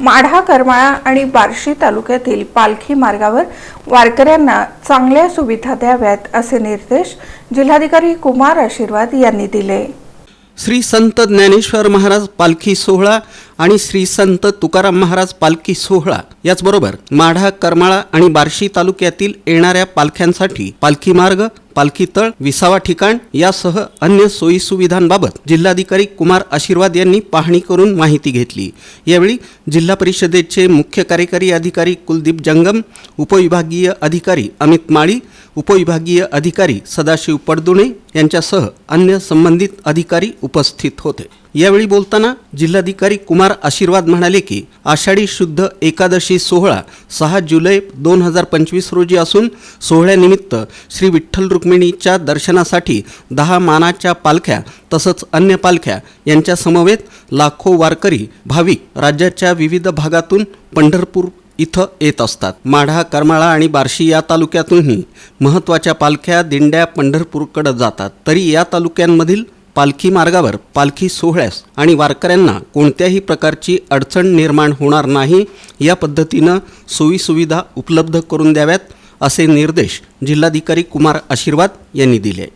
माढा करमाळा आणि बार्शी तालुक्यातील पालखी मार्गावर वारकऱ्यांना चांगल्या सुविधा द्याव्यात असे निर्देश जिल्हाधिकारी कुमार आशीर्वाद यांनी दिले. श्री संत ज्ञानेश्वर महाराज पालखी सोहळा आणि श्री संत तुकाराम महाराज पालखी सोहळा याचबरोबर माढा करमाळा आणि बार्शी तालुक्यातील येणाऱ्या पालख्यांसाठी पालखी मार्ग पालखी तळ विसावा ठिकाण यासह अन्य सोयी सुविधांबाबत जिल्हाधिकारी कुमार आशीर्वाद यांनी पाहणी करून माहिती घेतली. यावेळी जिल्हा परिषदेचे मुख्य कार्यकारी अधिकारी कुलदीप जंगम उपविभागीय अधिकारी अमित माळी उपविभागीय अधिकारी सदाशिव पडदुणे यांच्यासह अन्य संबंधित अधिकारी उपस्थित होते. यावेळी बोलताना जिल्हाधिकारी कुमार आशीर्वाद म्हणाले की आषाढी शुद्ध एकादशी सोहळा सहा जुलै दोन हजार पंचवीस रोजी असून सोहळ्यानिमित्त श्री विठ्ठल रुक्मिणीच्या दर्शनासाठी दहा मानाच्या पालख्या तसंच अन्य पालख्या यांच्या समवेत लाखो वारकरी भाविक राज्याच्या विविध भागातून पंढरपूर इथं येत असतात. माढा करमाळा आणि बार्शी या तालुक्यातूनही महत्त्वाच्या पालख्या दिंड्या पंढरपूरकडे जातात. तरी या तालुक्यांमधील पालखी मार्गावर पालखी सोहळ्यास आणि वारकऱ्यांना कोणत्याही प्रकारची अडचण निर्माण होणार नाही या पद्धतीनं सोयीसुविधा उपलब्ध करून द्याव्यात असे निर्देश जिल्हाधिकारी कुमार आशीर्वाद यांनी दिले.